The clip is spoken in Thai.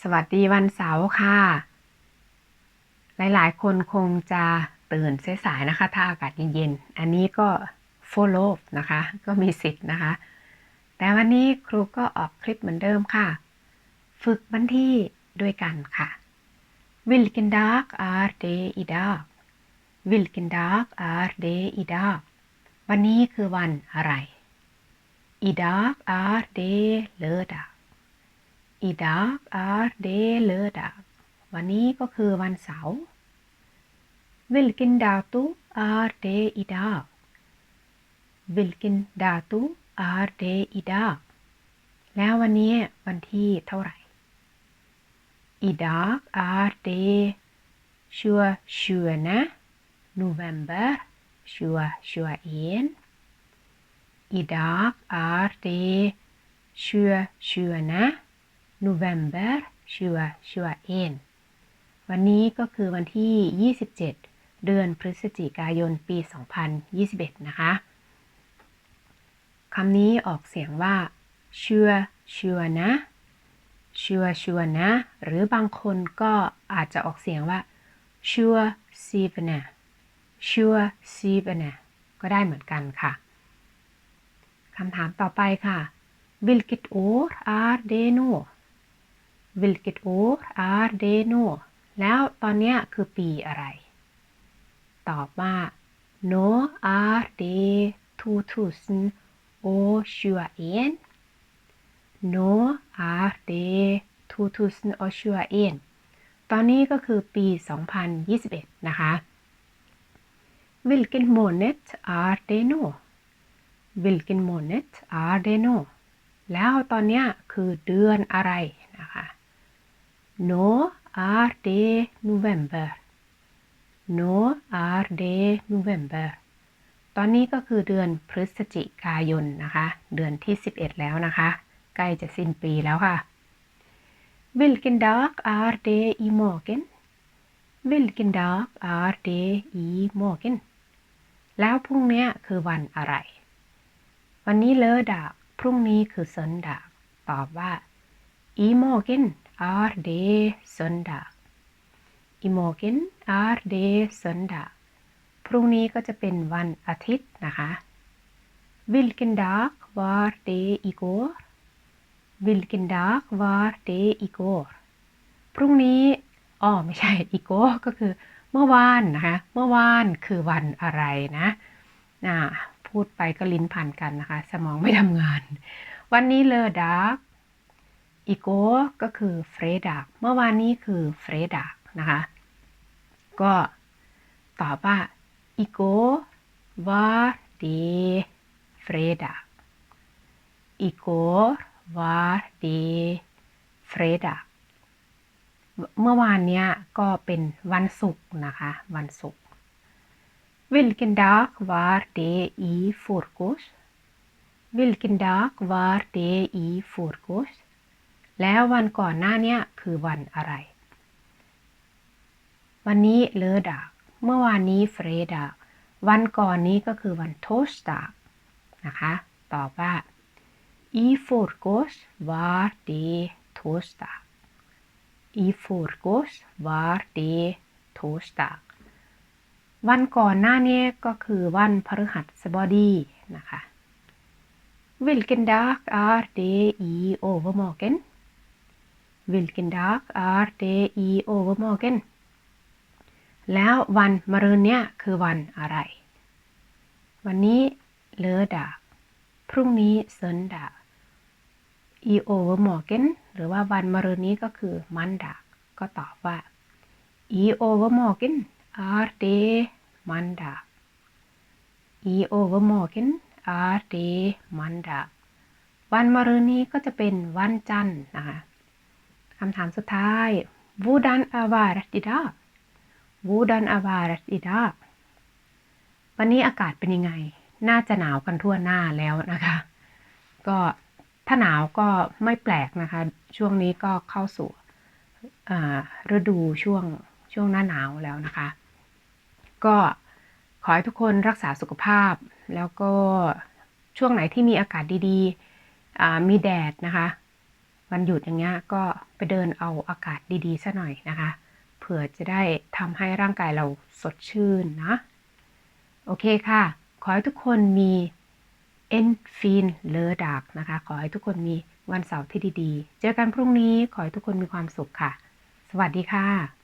สวัสดีวันเสาร์ค่ะ หลายๆ คนคงจะตื่นสายๆนะคะ ถ้าอากาศเย็นๆ อันนี้ก็ follow นะคะ ก็มีสิทธิ์นะคะ แต่วันนี้ครูก็ออกคลิปเหมือนเดิมค่ะ ฝึกบันที่ด้วยกันค่ะ Vilken dag är det idag Vilken dag är det idag วันนี้คือวันอะไร Idag är det lördag Idag är det lördag วันนี้ก็คือวันเสาร์ Vilken dato är det idag Vilken dato är det idag แล้ววันนี้วันที่เท่าไหร่ Idag är det 27 november 2021 Idag är det 27 november 2021วันนี้ก็คือวันที่ 27 เดือนพฤศจิกายนปี 2021 นะคะคำนี้ออกเสียงว่าชัวชัวนะชัวชัวนะ หรือบางคนก็อาจจะออกเสียงว่าชัวซีบนะชัวซีบนะก็ได้เหมือนกันค่ะคำถามต่อไปค่ะ Vilket år är det nu Vilket år är det nu แล้วตอนนี้คือปีอะไร ตอบว่า Nå är det 2021 Nå är det 2021ตอนนี้ก็คือปี 2021 นะคะ Vilken månad är det nu Vilken månad är det nu แล้วตอนนี้คือเดือนอะไร Nå är det november Nå är det november ตอนนี้ก็คือเดือนพฤศจิกายนนะคะ เดือนที่ 11 แล้วนะคะ ใกล้จะสิ้นปีแล้วค่ะ Vilken dag är det imorgon Vilken dag är det imorgon แล้วพรุ่งนี้คือวันอะไร วันนี้เลอดากพรุ่งนี้คือเซนดากตอบว่า imorgon är det söndag imorgon är det söndag พรุ่งนี้ก็จะเป็นวันอาทิตย์นะคะ Vilken dag var det igår Vilken dag var det igår พรุ่งนี้อ๋อไม่ใช่ igår ก็คือเมื่อวานนะคะ เมื่อวานคือวันอะไรนะน่ะพูดไปก็ลิ้นพันกันนะคะ สมองไม่ทำงาน วันนี้เลอดาก อีโก้ก็คือเฟรดากเมื่อวานนี้คือเฟรดากนะคะ ก็ตอบว่าอีโก้วาดีเฟรดากอีโก้วาดีเฟรดากเมื่อวานเนี้ยก็เป็นวันศุกร์นะคะ วันศุกร์ Vilken dag var det i förrgår? Vilken dag var det i förrgår? แล้ววันก่อนหน้าเนี้ยคือวันอะไร วันนี้เลอดาก เมื่อวานนี้เฟรดากวันก่อนนี้ก็คือวันโทสดากนะคะ ตอบว่า i förrgår var det torsdag i förrgår var det torsdag วันก่อนหน้านี้ก็คือวันพฤหัสบดีนะคะ Vilken dag är det i övermorgon Vilken dag är det i övermorgon แล้ววันมะรืนเนี้ยคือวันอะไร วันนี้เลอดาพรุ่งนี้เซนดา i övermorgon หรือว่าวันมะรืนนี้ก็คือมันดาก็ตอบว่า i övermorgon är det mandag i övermorgon är det mandag วันมะรืนนี้ก็จะเป็นวันจันทร์นะคะ คำถามสุดท้าย Hvordan är vädret idag Hvordan är vädret idag วันนี้อากาศเป็นยังไง น่าจะหนาวกันทั่วหน้าแล้วนะคะ ก็ถ้าหนาวก็ไม่แปลกนะคะ ช่วงนี้ก็เข้าสู่ฤดูช่วงช่วงหน้าหนาวแล้วนะคะ ก็ขอให้ทุกคนรักษาสุขภาพ แล้วก็ช่วงไหนที่มีอากาศดีๆ มีแดดนะคะ วันหยุดอย่างเงี้ยก็ไปเดินเอาอากาศดีๆซะหน่อยนะคะ เผื่อจะได้ทำให้ร่างกายเราสดชื่นนะ โอเคค่ะ ขอให้ทุกคนมีเอ็นฟีนเลอดักนะคะ ขอให้ทุกคนมีวันเสาร์ที่ดีๆ เจอกันพรุ่งนี้ขอให้ทุกคนมีความสุขค่ะ สวัสดีค่ะ